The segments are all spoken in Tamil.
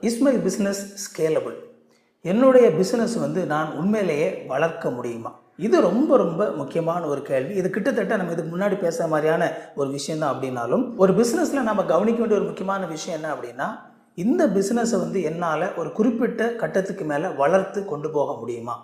இஸ் மை பிஸ்னஸ் ஸ்கேலபிள் என்னுடைய பிஸ்னஸ் வந்து நான் உண்மையிலேயே வளர்க்க முடியுமா? இது ரொம்ப ரொம்ப முக்கியமான ஒரு கேள்வி. இது கிட்டத்தட்ட நம்ம இதுக்கு முன்னாடி பேசுகிற மாதிரியான ஒரு விஷயம் தான் அப்படின்னாலும் ஒரு பிஸ்னஸில் நம்ம கவனிக்க வேண்டிய ஒரு முக்கியமான விஷயம் என்ன அப்படின்னா இந்த பிஸ்னஸை வந்து என்னால் ஒரு குறிப்பிட்ட கட்டத்துக்கு மேலே வளர்த்து கொண்டு போக முடியுமா?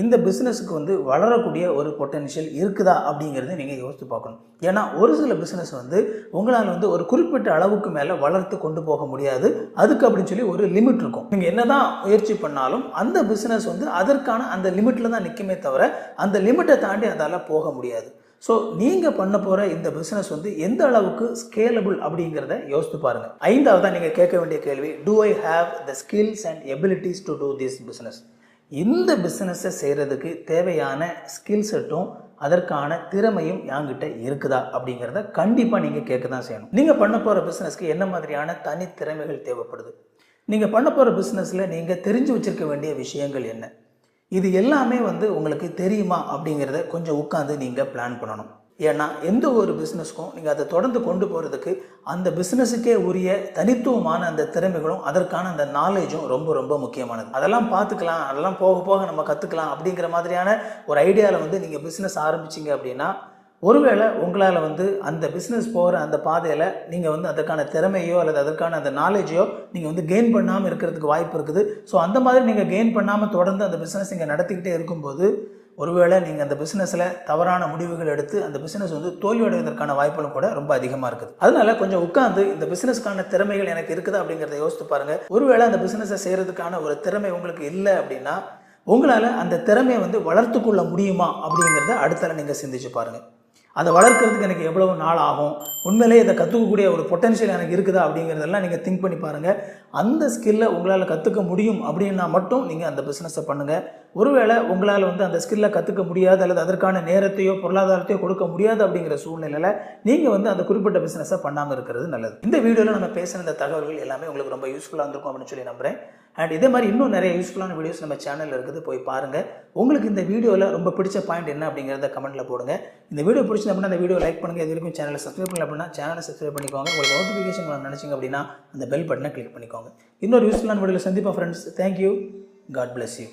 இந்த பிஸ்னஸுக்கு வந்து வளரக்கூடிய ஒரு பொட்டென்ஷியல் இருக்குதா அப்படிங்கிறத நீங்கள் யோசித்து பார்க்கணும். ஏன்னா ஒரு சில பிஸ்னஸ் வந்து உங்களால் வந்து ஒரு குறிப்பிட்ட அளவுக்கு மேலே வளர்த்து கொண்டு போக முடியாது. அதுக்கு அப்படின்னு சொல்லி ஒரு லிமிட் இருக்கும். நீங்கள் என்னதான் முயற்சி பண்ணாலும் அந்த பிஸ்னஸ் வந்து அதற்கான அந்த லிமிட்டில் தான் நிற்குமே தவிர அந்த லிமிட்டை தாண்டி அதால் போக முடியாது. ஸோ நீங்கள் பண்ண போகிற இந்த பிஸ்னஸ் வந்து எந்த அளவுக்கு ஸ்கேலபிள் அப்படிங்கிறத யோசித்து பாருங்கள் ஐந்தாவதாக நீங்கள் கேட்க வேண்டிய கேள்வி do I have the skills and abilities to do this business இந்த பிஸ்னஸை செய்கிறதுக்கு தேவையான ஸ்கில் செட்டும் அதற்கான திறமையும் என்கிட்ட இருக்குதா அப்படிங்கிறத கண்டிப்பாக நீங்கள் கேட்க தான் செய்யணும். நீங்கள் பண்ண போகிற பிஸ்னஸ்க்கு என்ன மாதிரியான தனி திறமைகள் தேவைப்படுது? நீங்கள் பண்ண போகிற பிஸ்னஸில் நீங்கள் தெரிஞ்சு வச்சிருக்க வேண்டிய விஷயங்கள் என்ன? இது எல்லாமே வந்து உங்களுக்கு தெரியுமா அப்படிங்கிறத கொஞ்சம் உட்காந்து நீங்கள் பிளான் பண்ணணும். ஏன்னா எந்த ஒரு பிஸ்னஸ்க்கும் நீங்கள் அதை தொடர்ந்து கொண்டு போகிறதுக்கு அந்த பிஸ்னஸுக்கே உரிய தனித்துவமான அந்த திறமைகளும் அதற்கான அந்த நாலேஜும் ரொம்ப ரொம்ப முக்கியமானது. அதெல்லாம் பார்த்துக்கலாம் அதெல்லாம் போக போக நம்ம கற்றுக்கலாம் அப்படிங்கிற மாதிரியான ஒரு ஐடியாவில் வந்து நீங்கள் பிஸ்னஸ் ஆரம்பிச்சிங்க அப்படின்னா ஒருவேளை உங்களால் வந்து அந்த பிஸ்னஸ் போகிற அந்த பாதையில் நீங்கள் வந்து அதற்கான திறமையோ அல்லது அதற்கான அந்த நாலேஜையோ நீங்கள் வந்து கெயின் பண்ணாமல் இருக்கிறதுக்கு வாய்ப்பு இருக்குது. ஸோ அந்த மாதிரி நீங்கள் கெயின் பண்ணாமல் தொடர்ந்து அந்த பிஸ்னஸ் நீங்கள் நடத்திக்கிட்டே இருக்கும்போது ஒருவேளை நீங்கள் அந்த பிஸ்னஸில் தவறான முடிவுகள் எடுத்து அந்த பிஸ்னஸ் வந்து தோல்வியடைவதற்கான வாய்ப்புகளும் கூட ரொம்ப அதிகமாக இருக்குது. அதனால கொஞ்சம் உட்காந்து இந்த பிஸ்னஸ்க்கான திறமைகள் எனக்கு இருக்குது அப்படிங்கிறத யோசித்து பாருங்கள் ஒருவேளை அந்த பிஸ்னஸை செய்கிறதுக்கான ஒரு திறமை உங்களுக்கு இல்லை அப்படின்னா உங்களால் அந்த திறமையை வந்து வளர்த்துக்கொள்ள முடியுமா அப்படிங்கிறத அடுத்தால நீங்கள் சிந்திச்சு பாருங்கள் அதை வளர்க்கறதுக்கு எனக்கு எவ்வளவு நாள் ஆகும்? உண்மையிலேயே இதை கற்றுக்கக்கூடிய ஒரு பொட்டன்ஷியல் எனக்கு இருக்குதா அப்படிங்கிறதெல்லாம் நீங்கள் திங்க் பண்ணி பாருங்கள் அந்த ஸ்கில்லை உங்களால் கற்றுக்க முடியும் அப்படின்னா மட்டும் நீங்கள் அந்த பிஸ்னஸை பண்ணுங்கள் ஒருவேளை உங்களால் வந்து அந்த ஸ்கில்லை கற்றுக்க முடியாது அல்லது அதற்கான நேரத்தையோ பொருளாதாரத்தையோ கொடுக்க முடியாது அப்படிங்கிற சூழ்நிலையில் நீங்கள் வந்து அந்த குறிப்பிட்ட பிஸ்னஸை பண்ணாமல் இருக்கிறது நல்லது. இந்த வீடியோவில் நம்ம பேசின இந்த தகவல்கள் எல்லாமே உங்களுக்கு ரொம்ப யூஸ்ஃபுல்லாக இருந்திருக்கும் அப்படின்னு சொல்லி நம்புகிறேன் அண்ட் இதே மாதிரி இன்னும் நிறைய யூஸ்ஃபுல்லான வீடியோஸ் நம்ம சேனலில் இருக்குது. போய் பாருங்கள் உங்களுக்கு இந்த வீடியோவில் ரொம்ப பிடிச்ச பாயிண்ட் என்ன அப்படிங்கிறத கமெண்ட்டில் போடுங்க. இந்த வீடியோ பிடிச்சி அப்படின்னா அந்த வீடியோ லைக் பண்ணுங்கள் இது வரைக்கும் சேனலை சப்ஸ்கிரைப் பண்ணல அப்படின்னா சேனலை சப்ஸ்கிரைப் பண்ணிக்கோங்க. உங்களுக்கு நோட்டிஃபிகேஷன் நினச்சிங்க அப்படின்னா அந்த பெல் பட்டனை கிளிக் பண்ணிக்கோங்க. இன்னொரு யூஸ்ஃபுல்லான வீடியோவில் சந்திப்போம் friends thank you god bless you